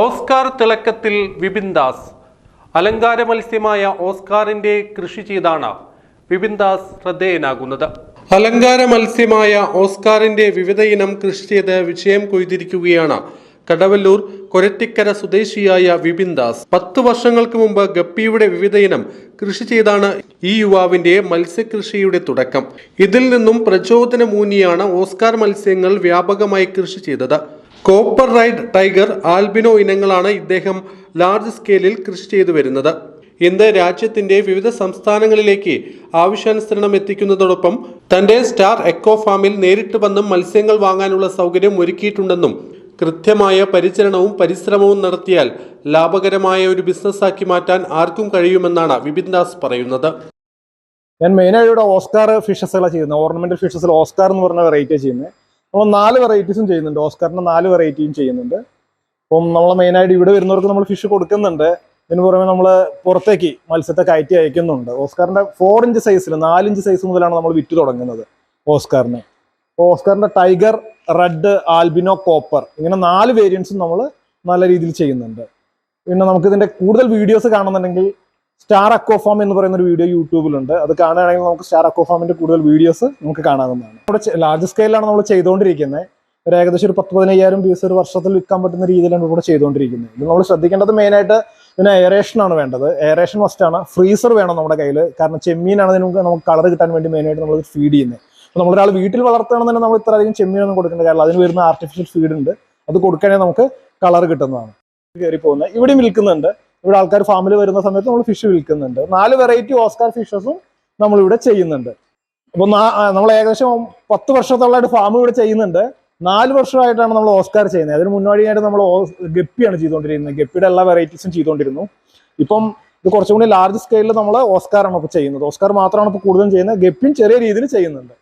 Oscar തിളക്കത്തിൽ Vipin Das. അലങ്കാര മത്സ്യമായ ഓസ്കാറിന്റെ കൃഷി ചെയ്താണ് വിപിൻ ദാസ് ശ്രദ്ധേയനാകുന്നത്. അലങ്കാര മത്സ്യമായ ഓസ്കാറിന്റെ വിവിധ ഇനം കൃഷി ചെയ്ത് വിജയം കൊയ്തിരിക്കുകയാണ് കടവല്ലൂർ കൊരറ്റിക്കര സ്വദേശിയായ വിപിൻ ദാസ്. പത്ത് വർഷങ്ങൾക്ക് മുമ്പ് ഗപ്പിയുടെ വിവിധ ഇനം കൃഷി ചെയ്താണ് ഈ യുവാവിന്റെ മത്സ്യകൃഷിയുടെ തുടക്കം. ഇതിൽ നിന്നും പ്രചോദനമൂന്നിയാണ് ഓസ്കാർ മത്സ്യങ്ങൾ വ്യാപകമായി കൃഷി ചെയ്തത്. കോപ്പർ റൈഡ് ടൈഗർ ആൽബിനോ ഇനങ്ങളാണ് ഇദ്ദേഹം ലാർജ് സ്കെയിലിൽ കൃഷി ചെയ്തു വരുന്നത്. ഇന്ന് രാജ്യത്തിന്റെ വിവിധ സംസ്ഥാനങ്ങളിലേക്ക് ആവശ്യാനുസരണം എത്തിക്കുന്നതോടൊപ്പം തന്റെ സ്റ്റാർ എക്കോ ഫാമിൽ നേരിട്ട് വന്നും മത്സ്യങ്ങൾ വാങ്ങാനുള്ള സൗകര്യം ഒരുക്കിയിട്ടുണ്ടെന്നും കൃത്യമായ പരിചരണവും പരിശ്രമവും നടത്തിയാൽ ലാഭകരമായ ഒരു ബിസിനസ്സാക്കി മാറ്റാൻ ആർക്കും കഴിയുമെന്നാണ് വിപിൻ ദാസ് പറയുന്നത്. ഞാൻ മെയിനായിട്ട് ഓസ്കാർ ഫിഷസുകളാണ് ചെയ്യുന്നത്. ഓർണമെന്റൽ ഫിഷസിൽ ഓസ്കാർ എന്ന് പറഞ്ഞ വെറൈറ്റി ചെയ്യുന്നത്. നമ്മൾ നാല് വെറൈറ്റീസും ചെയ്യുന്നുണ്ട്. ഓസ്കാറിന്റെ നാല് വെറൈറ്റിയും ചെയ്യുന്നുണ്ട്. അപ്പം നമ്മൾ മെയിനായിട്ട് ഇവിടെ വരുന്നവർക്ക് നമ്മൾ ഫിഷ് കൊടുക്കുന്നുണ്ട്. ഇതിന് പുറമെ നമ്മൾ പുറത്തേക്ക് മത്സ്യത്തെ കയറ്റി അയക്കുന്നുണ്ട്. ഓസ്കാറിന്റെ ഫോർ ഇഞ്ച് സൈസിൽ നാലിഞ്ച് സൈസ് മുതലാണ് നമ്മൾ വിറ്റ് തുടങ്ങുന്നത് ഓസ്കാറിന്. അപ്പോൾ ഓസ്കാറിന്റെ ടൈഗർ റെഡ് ആൽബിനോ കോപ്പർ ഇങ്ങനെ നാല് വേരിയൻസും നമ്മൾ നല്ല രീതിയിൽ ചെയ്യുന്നുണ്ട്. പിന്നെ നമുക്ക് ഇതിന്റെ കൂടുതൽ വീഡിയോസ് കാണുന്നുണ്ടെങ്കിൽ സ്റ്റാർ അക്കോഫാം എന്ന് പറയുന്ന ഒരു വീഡിയോ യൂട്യൂബിലുണ്ട്. അത് കാണുകയാണെങ്കിൽ നമുക്ക് സ്റ്റാർ അക്കോഫാമിന്റെ കൂടുതൽ വീഡിയോസ് നമുക്ക് കാണാവുന്നതാണ്. നമ്മുടെ ലാർജ് സ്കെയിലാണ് നമ്മൾ ചെയ്തുകൊണ്ടിരിക്കുന്നത് ഒരു ഏകദേശം ഒരു പത്ത് പതിനയ്യായിരം പീസ് ഒരു വർഷത്തിൽ വിൽക്കാൻ പറ്റുന്ന രീതിയിലാണ് ഇവിടെ ചെയ്തുകൊണ്ടിരിക്കുന്നത് ഇത് നമ്മൾ ശ്രദ്ധിക്കേണ്ടത് മെയിനായിട്ട് ഇതിന് എയറേഷൻ ആണ് വേണ്ടത്. എയറേഷൻ മസ്റ്റാണ് ഫ്രീസർ വേണം നമ്മുടെ കയ്യിൽ കാരണം ചെമ്മീനാണ് ഇതിന് നമുക്ക് നമുക്ക് കളർ കിട്ടാൻ വേണ്ടി മെയിൻ ആയിട്ട് നമ്മൾ ഫീഡ് ചെയ്യുന്നത് അപ്പോൾ നമ്മളൊരാൾ വീട്ടിൽ വളർത്തുകയാണെന്നുണ്ടെങ്കിൽ നമ്മൾ ഇത്ര അധികം ചെമ്മീനൊന്നും കൊടുക്കേണ്ട കാരണം അതിന് വരുന്ന ആർട്ടിഫിഷ്യൽ ഫീഡ് ഉണ്ട്. അത് കൊടുക്കുകയാണെങ്കിൽ നമുക്ക് കളർ കിട്ടുന്നതാണ്. കയറി പോകുന്നത് ഇവിടെ വിൽക്കുന്നുണ്ട്. ഇവിടെ ആൾക്കാർ ഫാമിൽ വരുന്ന സമയത്ത് നമ്മൾ ഫിഷ് വിൽക്കുന്നുണ്ട്. നാല് വെറൈറ്റി ഓസ്കാർ ഫിഷസും നമ്മൾ ഇവിടെ ചെയ്യുന്നുണ്ട്. അപ്പോൾ നമ്മൾ ഏകദേശം പത്ത് വർഷത്തോളമായിട്ട് ഫാം ഇവിടെ ചെയ്യുന്നുണ്ട്. നാല് വർഷമായിട്ടാണ് നമ്മൾ ഓസ്കാർ ചെയ്യുന്നത്. അതിന് മുന്നോടിയായിട്ട് നമ്മൾ ഗപ്പിയാണ് ചെയ്തുകൊണ്ടിരുന്നത് ഗപ്പിയുടെ എല്ലാ വെറൈറ്റീസും ചെയ്തുകൊണ്ടിരുന്നു. ഇപ്പം ഇത് കുറച്ചും കൂടി ലാർജ് സ്കെയിലിൽ നമ്മൾ ഓസ്കാറാണ് ഇപ്പോൾ ചെയ്യുന്നത്. ഓസ്കാർ മാത്രമാണ് ഇപ്പോൾ കൂടുതലും ചെയ്യുന്നത്. ഗപ്പിയും ചെറിയ രീതിയിൽ ചെയ്യുന്നുണ്ട്.